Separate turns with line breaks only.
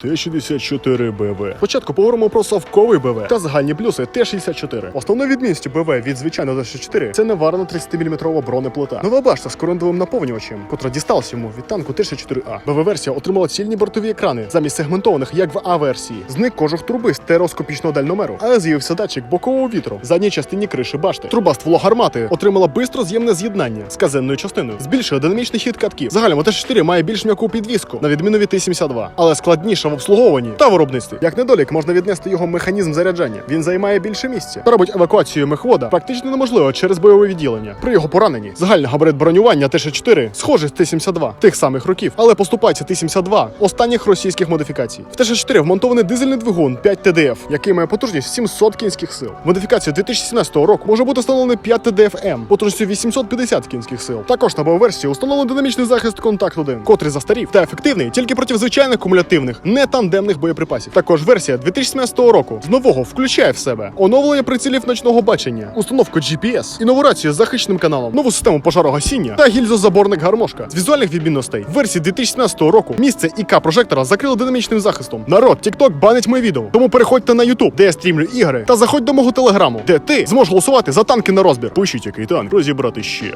Т-64БВ. Спочатку поговоримо про совковий БВ та загальні плюси Т-64. Основною відмінністю БВ від звичайного Т-64 це неварна 30-мм бронеплита. Нова башта з коронтовим наповнювачем, котра дісталась йому від танку Т-64А. БВ-версія отримала цільні бортові екрани замість сегментованих, як в А-версії. Зник кожух труби стереоскопічного дальномеру, але з'явився датчик бокового вітру в задній частині криші башти. Труба стволо гармати отримала бистро з'ємне з'єднання з казенною частиною. Збільшили динамічний хід катків. Загальному Т-64 має більш м'яку підвіску, на відміну від Т-72, але складніша в обслуговуванні та виробництві. Як недолік можна віднести його механізм заряджання. Він займає більше місця та робить евакуацію мехвода практично неможливо через бойове відділення. При його пораненні загальний габарит бронювання Т-64 схожий з Т-72 тих самих років, але поступається Т-72 останніх російських модифікацій. В Т-64 вмонтований дизельний двигун 5 ТДФ, який має потужність 700 кінських сил. Модифікація 2017 року може бути встановлений 5 ТДФ-М потужністю 850 кінських сил. Також на БО-версії установлений динамічний захист контакт 1, котрий застарів та ефективний тільки проти звичайних кумулятивних, не тандемних боєприпасів. Також версія 2017 року з нового включає в себе оновлення прицілів ночного бачення, установку GPS, і нову з захищеним каналом, нову систему пожарогасіння та гільзозаборник гармошка. З візуальних відмінностей в версії 2017 року місце ІК прожектора закрили динамічним захистом. Народ, TikTok банить мої відео. Тому переходьте на YouTube, де я стрімлю ігри, та заходь до мого телеграму, де ти зможеш голосувати за танки на розбір. Пишіть, який танк розібрати ще.